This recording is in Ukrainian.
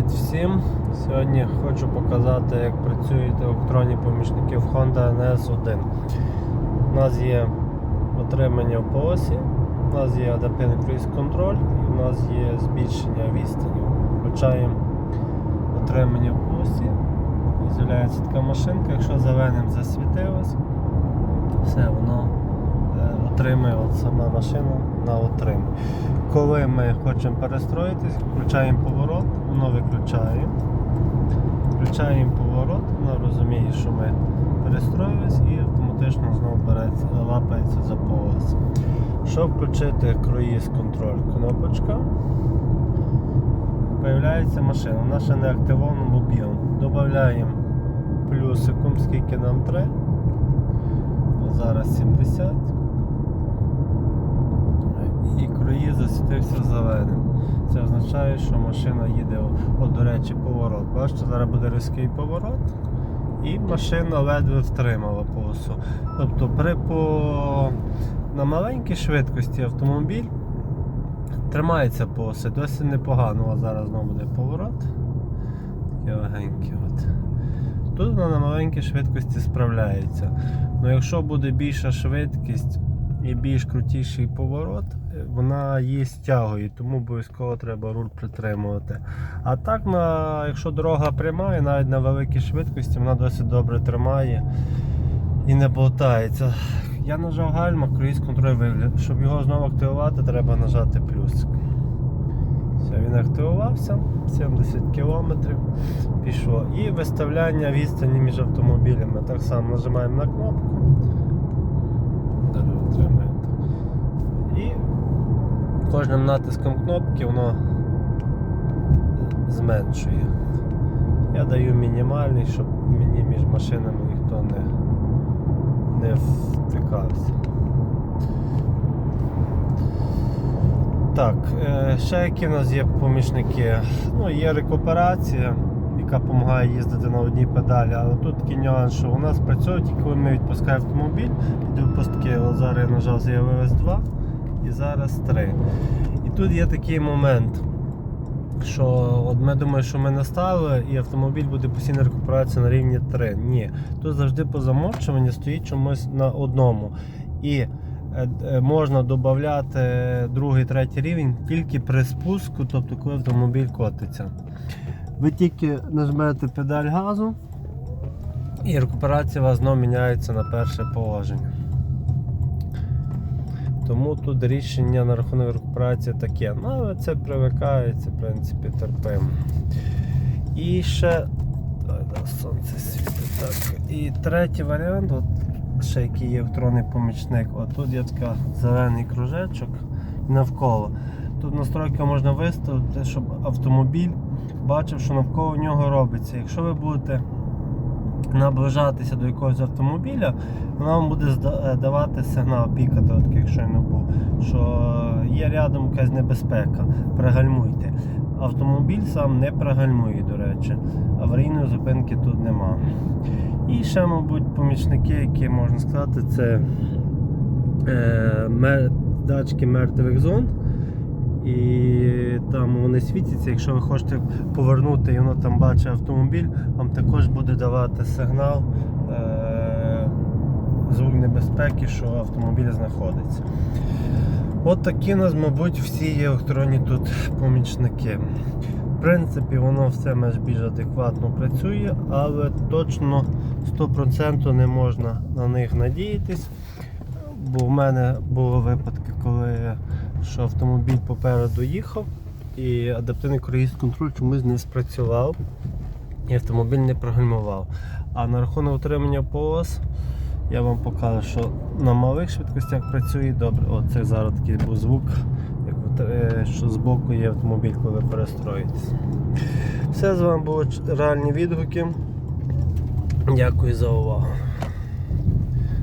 Привіт всім! Сьогодні хочу показати, як працюють електронні помічники в Honda NS1. У нас є отримання в полосі, у нас є адаптивний круїз контроль і у нас є збільшення відстані. Включаємо отримання в полосі. З'являється така машинка, якщо зеленим засвітилось, все, воно отримує от сама машина на отримання. Коли ми хочемо перестроїтись, включаємо поворот, воно виключає. Включаємо поворот, воно розуміє, що ми перестроїлись і автоматично знову береться, лапається за полос. Щоб включити круїз контроль кнопочка, появляється машина. Вона ще не активована мобілом. Додаємо плюсиком, скільки нам треба. Зараз 70 і круїз засвітився зеленим. Це означає, що машина їде, о, до речі, поворот. Бачите, зараз буде різкий поворот, і машина ледве втримала полосу. Тобто при по... на маленькій швидкості автомобіль тримається полоси, досить непогано. О, зараз знову буде поворот. Такі легенькі. От. Тут вона на маленькій швидкості справляється. Ну якщо буде більша швидкість і більш крутіший поворот, е, вона її стягує, тому обов'язково треба руль притримувати. А так, на, якщо дорога пряма, і навіть на великій швидкості вона досить добре тримає і не болтається. Я нажав гальма, круїз контроль вигляд. Щоб його знову активувати, треба нажати плюсик. Все, він активувався, 70 км пішло. І виставляння відстані між автомобілями. Так само нажимаємо на кнопку. Зараз отримаємо. І кожним натиском кнопки воно зменшує. Я даю мінімальний, щоб мені між машинами ніхто не, не втикався. Так, е, ще які в нас є помічники? Ну, є рекуперація, яка допомагає їздити на одній педалі, але тут такий нюанс, що у нас працює тільки коли ми відпускаємо автомобіль, під відпустки, от зараз я нажав з'явилось 2 і зараз 3. І тут є такий момент, що от ми думаємо, що ми наставили і автомобіль буде постійна рекуперація на рівні 3. Ні, тут завжди по замовчуванню стоїть чомусь на одному. І е, е, можна додати другий, третій рівень тільки при спуску, тобто коли автомобіль котиться. Ви тільки нажмете педаль газу і рекуперація у вас знову міняється на перше положення. Тому тут рішення на рахунок рекуперації таке. Ну, але це привикається, в принципі, терпимо. І ще. Сонце світить. Так. І третій варіант, от ще який є електронний помічник. От тут є така зелений кружечок навколо. Тут настройка можна виставити, щоб автомобіль бачив, що навколо нього робиться. Якщо ви будете наближатися до якогось автомобіля, вона вам буде е, давати сигнал пікати, от як щойно був, що є рядом якась небезпека, пригальмуйте. Автомобіль сам не пригальмує, до речі, аварійної зупинки тут нема. І ще, мабуть, помічники, які можна сказати, це е, датчики мертвих зон. І там вони світяться, якщо ви хочете повернути і воно там бачить автомобіль, вам також буде давати сигнал е- звук небезпеки, що автомобіль знаходиться. От такі у нас, мабуть, всі є електронні тут помічники. В принципі, воно все більш адекватно працює, але точно 100% не можна на них надіятись. Бо в мене були випадки, коли що автомобіль попереду їхав і адаптивний круїз контроль чомусь не спрацював і автомобіль не прогальмував. А на рахунок утримання полос я вам покажу, що на малих швидкостях працює добре. Оце зараз такий був звук, е, що є автомобіль, коли ви перестроїтесь. Все з вами були реальні відгуки. Дякую за увагу.